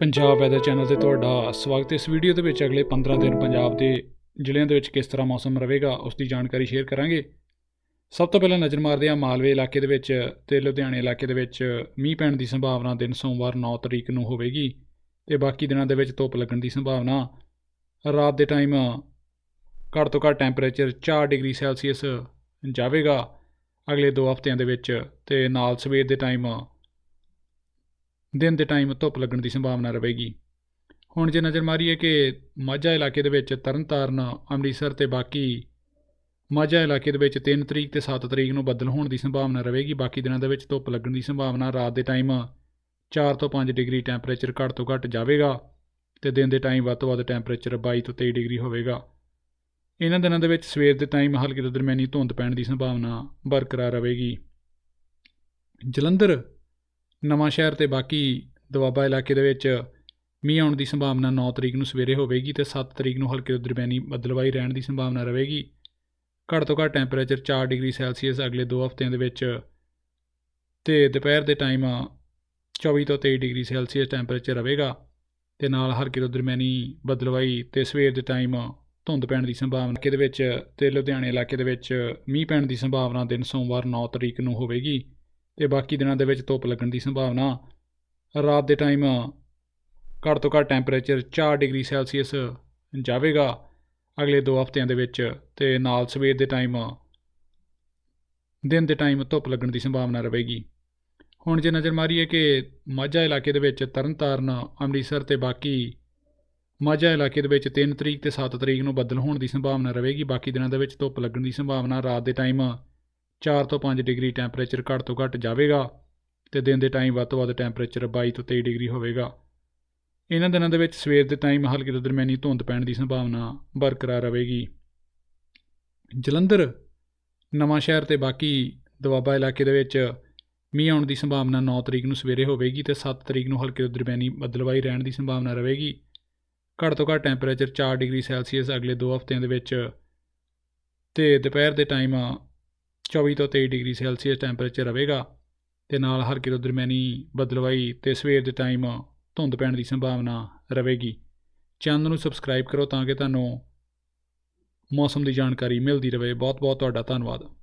Punjab weather channel ਤੇ ਤੁਹਾਡਾ ਸਵਾਗਤ ਹੈ। ਇਸ ਵੀਡੀਓ ਦੇ ਵਿੱਚ ਅਗਲੇ 15 ਦਿਨ ਪੰਜਾਬ ਦੇ ਜ਼ਿਲ੍ਹਿਆਂ ਦੇ ਵਿੱਚ ਕਿਸ ਤਰ੍ਹਾਂ ਮੌਸਮ ਰਹੇਗਾ ਉਸ ਦੀ ਜਾਣਕਾਰੀ ਸ਼ੇਅਰ ਕਰਾਂਗੇ। ਸਭ ਤੋਂ ਪਹਿਲਾਂ ਨਜ਼ਰ ਮਾਰਦੇ ਹਾਂ ਮਾਲਵੇ ਇਲਾਕੇ ਦੇ ਵਿੱਚ ਤੇ ਲੁਧਿਆਣੇ ਇਲਾਕੇ ਦੇ ਵਿੱਚ ਮੀਂਹ ਪੈਣ ਦੀ ਸੰਭਾਵਨਾ ਦਿਨ ਸੋਮਵਾਰ 9 ਤਰੀਕ ਨੂੰ ਹੋਵੇਗੀ ਤੇ ਬਾਕੀ ਦਿਨਾਂ ਦੇ ਵਿੱਚ ਧੁੱਪ ਲੱਗਣ ਦੀ ਸੰਭਾਵਨਾ। ਰਾਤ ਦੇ ਟਾਈਮ ਘੱਟ ਤੋਂ ਘੱਟ ਟੈਂਪਰੇਚਰ 4 ਡਿਗਰੀ ਸੈਲਸੀਅਸ ਜਾਵੇਗਾ ਅਗਲੇ 2 ਹਫ਼ਤਿਆਂ ਦੇ ਵਿੱਚ ਤੇ ਨਾਲ ਸਵੇਰ ਦੇ ਟਾਈਮ ਦਿਨ ਦੇ ਟਾਈਮ ਧੁੱਪ ਲੱਗਣ ਦੀ ਸੰਭਾਵਨਾ ਰਹੇਗੀ। ਹੁਣ ਜੇ ਨਜ਼ਰ ਮਾਰੀਏ ਕਿ ਮਾਝਾ ਇਲਾਕੇ ਦੇ ਵਿੱਚ ਤਰਨਤਾਰਨ, ਅੰਮ੍ਰਿਤਸਰ ਤੇ ਬਾਕੀ ਮਾਝਾ ਇਲਾਕੇ ਦੇ ਵਿੱਚ 3 ਤਰੀਕ ਤੇ 7 ਤਰੀਕ ਨੂੰ ਬੱਦਲ ਹੋਣ ਦੀ ਸੰਭਾਵਨਾ ਰਹੇਗੀ। ਬਾਕੀ ਦਿਨਾਂ ਦੇ ਵਿੱਚ ਧੁੱਪ ਲੱਗਣ ਦੀ ਸੰਭਾਵਨਾ ਰਾਤ ਦੇ ਟਾਈਮ 4 ਤੋਂ 5 ਡਿਗਰੀ ਟੈਂਪਰੇਚਰ ਘੱਟ ਤੋਂ ਘੱਟ ਜਾਵੇਗਾ ਤੇ ਦਿਨ ਦੇ ਟਾਈਮ ਵੱਧ ਤੋਂ ਵੱਧ ਟੈਂਪਰੇਚਰ 22 ਤੋਂ 23 ਡਿਗਰੀ ਹੋਵੇਗਾ। ਇਹਨਾਂ ਦਿਨਾਂ ਦੇ ਵਿੱਚ ਸਵੇਰ ਦੇ ਟਾਈਮ ਹਲਕੀ ਤੋਂ ਦਰਮਿਆਨੀ ਧੁੰਦ ਪੈਣ ਦੀ ਸੰਭਾਵਨਾ ਬਰਕਰਾਰ ਰਹੇਗੀ। ਜਲੰਧਰ ਨਵਾਂ ਸ਼ਹਿਰ ਤੇ ਬਾਕੀ ਦੁਆਬਾ ਇਲਾਕੇ ਦੇ ਵਿੱਚ ਮੀਂਹ ਆਉਣ ਦੀ ਸੰਭਾਵਨਾ 9 ਤਰੀਕ ਨੂੰ ਸਵੇਰੇ ਹੋਵੇਗੀ ਤੇ 7 ਤਰੀਕ ਨੂੰ ਹਲਕੇ ਤੋਂ ਦਰਮਿਆਨੀ ਬੱਦਲਵਾਈ ਰਹਿਣ ਦੀ ਸੰਭਾਵਨਾ ਰਹੇਗੀ। ਘੱਟ ਤੋਂ ਘੱਟ ਟੈਂਪਰੇਚਰ 4 ਡਿਗਰੀ ਸੈਲਸੀਅਸ ਅਗਲੇ 2 ਹਫ਼ਤਿਆਂ ਦੇ ਵਿੱਚ ਤੇ ਦੁਪਹਿਰ ਦੇ ਟਾਈਮ 24 ਤੋਂ 23 ਡਿਗਰੀ ਸੈਲਸੀਅਸ ਟੈਂਪਰੇਚਰ ਰਹੇਗਾ ਤੇ ਨਾਲ ਹਲਕੇ ਤੋਂ ਦਰਮਿਆਨੀ ਬੱਦਲਵਾਈ ਤੇ ਸਵੇਰ ਦੇ ਟਾਈਮ ਧੁੰਦ ਪੈਣ ਦੀ ਸੰਭਾਵਨਾ ਇਲਾਕੇ ਵਿੱਚ ਤੇ ਲੁਧਿਆਣੇ ਇਲਾਕੇ ਦੇ ਵਿੱਚ ਮੀਂਹ ਪੈਣ ਦੀ ਸੰਭਾਵਨਾ ਦਿਨ ਸੋਮਵਾਰ 9 ਤਰੀਕ ਨੂੰ ਹੋਵੇਗੀ। ਤੇ ਬਾਕੀ ਦਿਨਾਂ ਦੇ ਵਿੱਚ ਧੁੱਪ ਲੱਗਣ ਦੀ ਸੰਭਾਵਨਾ। ਰਾਤ ਦੇ ਟਾਈਮ ਘੱਟ ਤੋਂ ਘੱਟ ਟੈਂਪਰੇਚਰ 4 ਡਿਗਰੀ ਸੈਲਸੀਅਸ ਜਾਵੇਗਾ ਅਗਲੇ 2 ਹਫ਼ਤਿਆਂ ਦੇ ਵਿੱਚ ਤੇ ਨਾਲ ਸਵੇਰ ਦੇ ਟਾਈਮ, ਦਿਨ ਦੇ ਟਾਈਮ ਧੁੱਪ ਲੱਗਣ ਦੀ ਸੰਭਾਵਨਾ ਰਹੇਗੀ। ਹੁਣ ਜੇ ਨਜ਼ਰ ਮਾਰੀਏ ਕਿ ਮਾਝਾ ਇਲਾਕੇ ਦੇ ਵਿੱਚ ਤਰਨਤਾਰਨ, ਅੰਮ੍ਰਿਤਸਰ ਤੇ ਬਾਕੀ ਮਾਝਾ ਇਲਾਕੇ ਦੇ ਵਿੱਚ 3 ਤਰੀਕ ਤੇ 7 ਤਰੀਕ ਨੂੰ ਬੱਦਲ ਹੋਣ ਦੀ ਸੰਭਾਵਨਾ ਰਹੇਗੀ। ਬਾਕੀ ਦਿਨਾਂ ਦੇ ਵਿੱਚ ਧੁੱਪ ਲੱਗਣ ਦੀ ਸੰਭਾਵਨਾ ਰਾਤ ਦੇ ਟਾਈਮ 4 ਤੋਂ 5 ਡਿਗਰੀ ਟੈਂਪਰੇਚਰ ਘੱਟ ਤੋਂ ਘੱਟ ਜਾਵੇਗਾ ਤੇ ਦਿਨ ਦੇ ਟਾਈਮ ਵੱਧ ਤੋਂ ਵੱਧ ਟੈਂਪਰੇਚਰ 22 ਤੋਂ 23 ਡਿਗਰੀ ਹੋਵੇਗਾ। ਇਹਨਾਂ ਦਿਨਾਂ ਦੇ ਵਿੱਚ ਸਵੇਰ ਦੇ ਟਾਈਮ ਹਲਕੀ ਤੋਂ ਦਰਮਿਆਨੀ ਧੁੰਦ ਪੈਣ ਦੀ ਸੰਭਾਵਨਾ ਬਰਕਰਾਰ ਰਹੇਗੀ। ਜਲੰਧਰ, ਨਵਾਂ ਸ਼ਹਿਰ ਤੇ ਬਾਕੀ ਦੁਆਬਾ ਇਲਾਕੇ ਦੇ ਵਿੱਚ ਮੀਂਹ ਆਉਣ ਦੀ ਸੰਭਾਵਨਾ 9 ਤਰੀਕ ਨੂੰ ਸਵੇਰੇ ਹੋਵੇਗੀ ਤੇ 7 ਤਰੀਕ ਨੂੰ ਹਲਕੇ ਤੋਂ ਦਰਮਿਆਨੀ ਬੱਦਲਵਾਈ ਰਹਿਣ ਦੀ ਸੰਭਾਵਨਾ ਰਹੇਗੀ। ਘੱਟ ਤੋਂ ਘੱਟ ਟੈਂਪਰੇਚਰ 4 ਡਿਗਰੀ ਸੈਲਸੀਅਸ ਅਗਲੇ 2 ਹਫ਼ਤਿਆਂ ਦੇ ਵਿੱਚ ਤੇ ਦੁਪਹਿਰ ਦੇ ਟਾਈਮ 24 ਤੋਂ 23 ਡਿਗਰੀ ਸੈਲਸੀਅਸ ਟੈਂਪਰੇਚਰ ਰਹੇਗਾ ਤੇ ਨਾਲ ਹਲਕੀ ਤੋਂ ਦਰਮਿਆਨੀ ਬਦਲਵਾਈ ਤੇ ਸਵੇਰ ਦੇ ਟਾਈਮ ਧੁੰਦ ਪੈਣ ਦੀ ਸੰਭਾਵਨਾ ਰਹੇਗੀ। ਚੈਨਲ ਨੂੰ ਸਬਸਕ੍ਰਾਈਬ ਕਰੋ ਤਾਂ ਕਿ ਤੁਹਾਨੂੰ ਮੌਸਮ ਦੀ ਜਾਣਕਾਰੀ ਮਿਲਦੀ ਰਹੇ। ਬਹੁਤ ਬਹੁਤ ਤੁਹਾਡਾ ਧੰਨਵਾਦ।